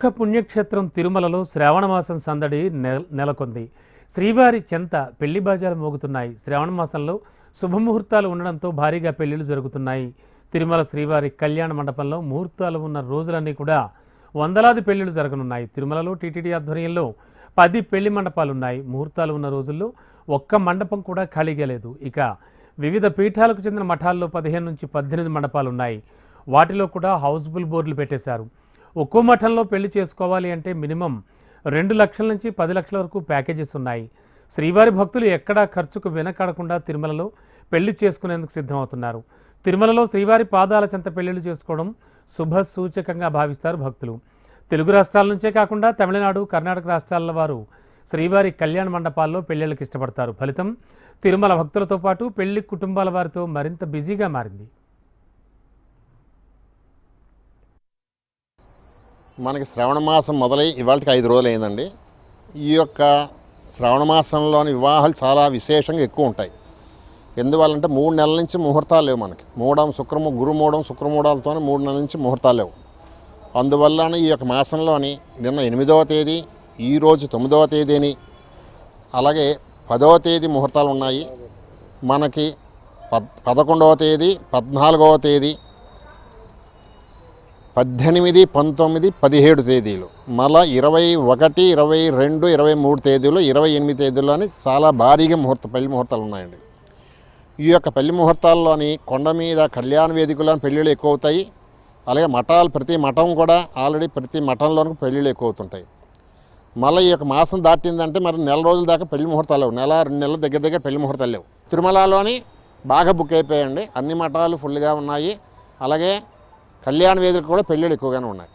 ఒక్క పుణ్యక్షేత్రం తిరుమలలో శ్రావణమాసం సందడి నెల నెలకొంది. శ్రీవారి చెంత పెళ్ళి బాజాలు మోగుతున్నాయి. శ్రావణమాసంలో శుభముహూర్తాలు ఉండడంతో భారీగా పెళ్ళిళ్ళు జరుగుతున్నాయి. తిరుమల శ్రీవారి కళ్యాణ మండపంలో ముహూర్తాలు ఉన్న రోజులన్నీ కూడా వందలాది పెళ్ళిళ్ళు జరగనున్నాయి. తిరుమలలో టీటీడీ ఆధ్వర్యంలో పది పెళ్ళి మండపాలు ఉన్నాయి ముహూర్తాలు ఉన్న రోజుల్లో ఒక్క మండపం కూడా ఖాళీగా లేదు. ఇక వివిధ పీఠాలకు చెందిన మఠాల్లో పదిహేను నుంచి పద్దెనిమిది మండపాలు ఉన్నాయి వాటిలో కూడా హౌస్ఫుల్ బోర్డులు పెట్టేశారు. ఒక్కో మఠంలో పెళ్ళి చేసుకోవాలి అంటే మినిమం రెండు లక్షల నుంచి పది లక్షల వరకు ప్యాకేజెస్ ఉన్నాయి. శ్రీవారి భక్తులు ఎక్కడా ఖర్చుకు వెనకాడకుండా తిరుమలలో పెళ్ళి చేసుకునేందుకు సిద్ధమవుతున్నారు. తిరుమలలో శ్రీవారి పాదాల చెంత పెళ్ళిళ్ళు చేసుకోవడం శుభ సూచకంగా భావిస్తారు భక్తులు. తెలుగు రాష్ట్రాల నుంచే కాకుండా తమిళనాడు కర్ణాటక రాష్ట్రాల వారు శ్రీవారి కళ్యాణ మండపాల్లో పెళ్ళిళ్ళకి ఇష్టపడతారు. ఫలితం తిరుమల భక్తులతో పాటు పెళ్ళి కుటుంబాల వారితో మరింత బిజీగా మారింది. మనకి శ్రవణ మాసం మొదలై ఇవాళకి ఐదు రోజులు అయిందండి ఈ యొక్క శ్రవణ మాసంలోని వివాహాలు చాలా విశేషంగా ఎక్కువ ఉంటాయి. ఎందువల్లంటే మూడు నెలల నుంచి ముహూర్తాలు లేవు మనకి. మూడం శుక్రము గురుమూడం శుక్రమూడాలతో మూడు నెలల నుంచి ముహూర్తాలు లేవు. అందువల్ల ఈ యొక్క మాసంలోని నిన్న ఎనిమిదవ తేదీ ఈరోజు తొమ్మిదవ తేదీని అలాగే పదవ తేదీ ముహూర్తాలు ఉన్నాయి. మనకి పద్ పదకొండవ తేదీ పద్నాలుగవ తేదీ పద్దెనిమిది పంతొమ్మిది పదిహేడు తేదీలు. మళ్ళా ఇరవై ఒకటి ఇరవై రెండు ఇరవై మూడు తేదీలు ఇరవై ఎనిమిది తేదీలు అని చాలా భారీగా ముహూర్త పెళ్ళి ముహూర్తాలు ఉన్నాయండి. ఈ యొక్క పెళ్ళి ముహూర్తాల్లోని కొండ మీద కళ్యాణ వేదికలోని పెళ్ళిళ్ళు ఎక్కువ అవుతాయి అలాగే మఠాలు ప్రతి మఠం కూడా ఆల్రెడీ ప్రతి మఠంలోనూ పెళ్ళిళ్ళు ఎక్కువ అవుతుంటాయి మళ్ళీ ఈ యొక్క మాసం దాటిందంటే మరి నెల రోజుల దాకా పెళ్ళి ముహూర్తాలు లేవు. నెల రెండు నెలల దగ్గర దగ్గర పెళ్ళి ముహూర్తాలు లేవు. తిరుమలలోని బాగా బుక్ అయిపోయాయండి. అన్ని మఠాలు ఫుల్గా ఉన్నాయి. అలాగే కళ్యాణ వేదికలు కూడా పెళ్ళిళ్ళు ఎక్కువగానే ఉన్నాయి.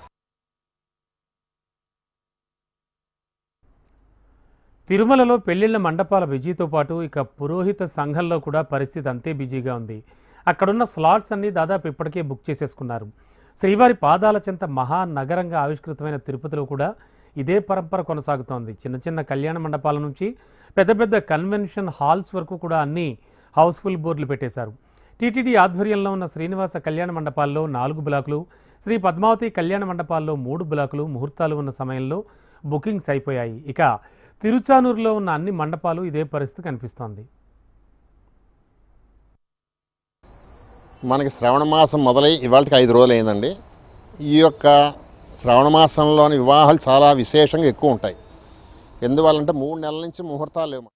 తిరుమలలో పెళ్ళిళ్ళ మండపాల బిజీతో పాటు ఇక పురోహిత సంఘంలో కూడా పరిస్థితి అంతే బిజీగా ఉంది. అక్కడున్న స్లాట్స్ అన్ని దాదాపు ఇప్పటికే బుక్ చేసేసుకున్నారు. శ్రీవారి పాదాల చెంత మహానగరంగా ఆవిష్కృతమైన తిరుపతిలో కూడా ఇదే పరంపర కొనసాగుతోంది. చిన్న చిన్న కళ్యాణ మండపాల నుంచి పెద్ద పెద్ద కన్వెన్షన్ హాల్స్ వరకు కూడా అన్ని హౌస్ఫుల్ బోర్డులు పెట్టేశారు. టీటీడీ ఆధ్వర్యంలో ఉన్న శ్రీనివాస కళ్యాణ మండపాల్లో నాలుగు బ్లాకులు శ్రీ పద్మావతి కళ్యాణ మండపాల్లో మూడు బ్లాకులు ముహూర్తాలు ఉన్న సమయంలో బుకింగ్స్ అయిపోయాయి. ఇక తిరుచానూరులో ఉన్న అన్ని మండపాలు ఇదే పరిస్థితి కనిపిస్తోంది. మనకి శ్రవణ మాసం మొదలై ఇవాళకి ఐదు రోజులు అయిందండి. ఈ యొక్క శ్రవణ మాసంలోని వివాహాలు చాలా విశేషంగా ఎక్కువ ఉంటాయి. ఎందువల్లంటే మూడు నెలల నుంచి ముహూర్తాలు లేవు.